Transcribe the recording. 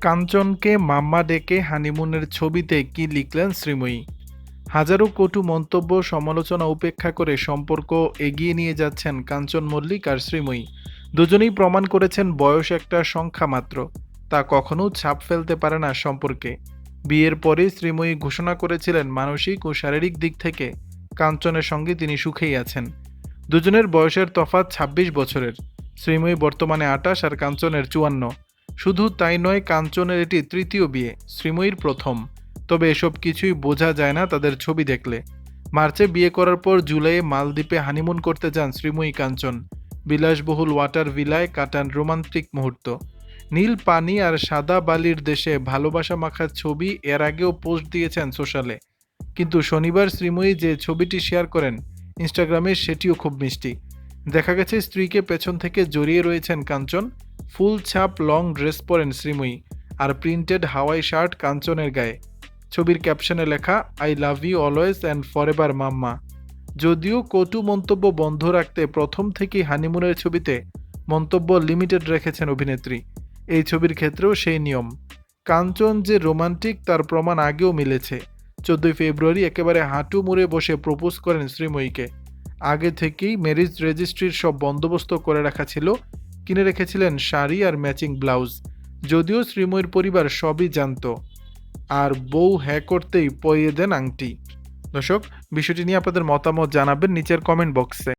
কাঞ্চনকে মাম্মা ডেকে হানিমুনের ছবিতে কি লিখলেন শ্রীময়ী? হাজারো কটু মন্তব্য, সমালোচনা, উপেক্ষা করে সম্পর্ক এগিয়ে নিয়ে যাচ্ছেন কাঞ্চন মল্লিক আর শ্রীময়ী। দুজনেই প্রমাণ করেছেন বয়স একটা সংখ্যা মাত্র। তা কখনো ছাপ ফেলতে পারে না সম্পর্কে। বিয়ের পরে শ্রীময়ী ঘোষণা করেছিলেন মানসিক ও শারীরিক দিক থেকে কাঞ্চনের সঙ্গে তিনি সুখেই আছেন। দুজনের বয়সের তফাৎ ২৬ বছরের। শ্রীময়ী বর্তমানে আটাশ আর কাঞ্চনের চুয়ান্ন। শুধু তাই নয়, কাঞ্চনের এটি তৃতীয় বিয়ে, শ্রীময়ীর প্রথম। তবে এসব কিছুই বোঝা যায় না তাদের ছবি দেখলে। মার্চে বিয়ে করার পর জুলাইয়ে মালদ্বীপে হানিমুন করতে যান শ্রীময়ী কাঞ্চন। বিলাসবহুল ওয়াটার ভিলায় কাটান রোমান্টিক মুহূর্ত। নীল পানি আর সাদা বালির দেশে ভালোবাসা মাখার ছবি এর আগেও পোস্ট দিয়েছেন সোশ্যালে। কিন্তু শনিবার শ্রীময়ী যে ছবিটি শেয়ার করেন, ইনস্টাগ্রামে সেটিও খুব মিষ্টি। দেখা গেছে স্ত্রীকে পেছন থেকে জড়িয়ে রয়েছেন কাঞ্চন। ফুল ছাপ, লং ড্রেস পরেন শ্রীময়ী আর প্রিন্টেড হাওয়াই শার্ট কাঞ্চনের গায়ে। ছবির ক্যাপশনে লেখা, I love you always and for ever mamma. যদিও কটু মন্তব্য বন্ধ রাখতে প্রথম থেকেই হানিমুনের ছবিতে মন্তব্য লিমিটেড রেখেছেন অভিনেত্রী। এই ছবির ক্ষেত্রেও সেই নিয়ম। কাঞ্চন যে রোমান্টিক, তার প্রমাণ আগেও মিলেছে। চোদ্দই ফেব্রুয়ারি একেবারে হাঁটু মুড়ে বসে প্রপোজ করেন শ্রীময়ীকে। আগে থেকেই ম্যারেজ রেজিস্ট্রির সব বন্দোবস্ত করে রাখা ছিল কিনে রেখেছিলেন শাড়ি আর ম্যাচিং ব্লাউজ। যদিও শ্রীময়ীর পরিবার সবই জানত। আর বউ হ্যাঁ করতেই পইয়ে দেন আংটি। দর্শক, বিষয়টি নিয়ে আপনাদের মতামত জানাবেন নিচের কমেন্ট বক্সে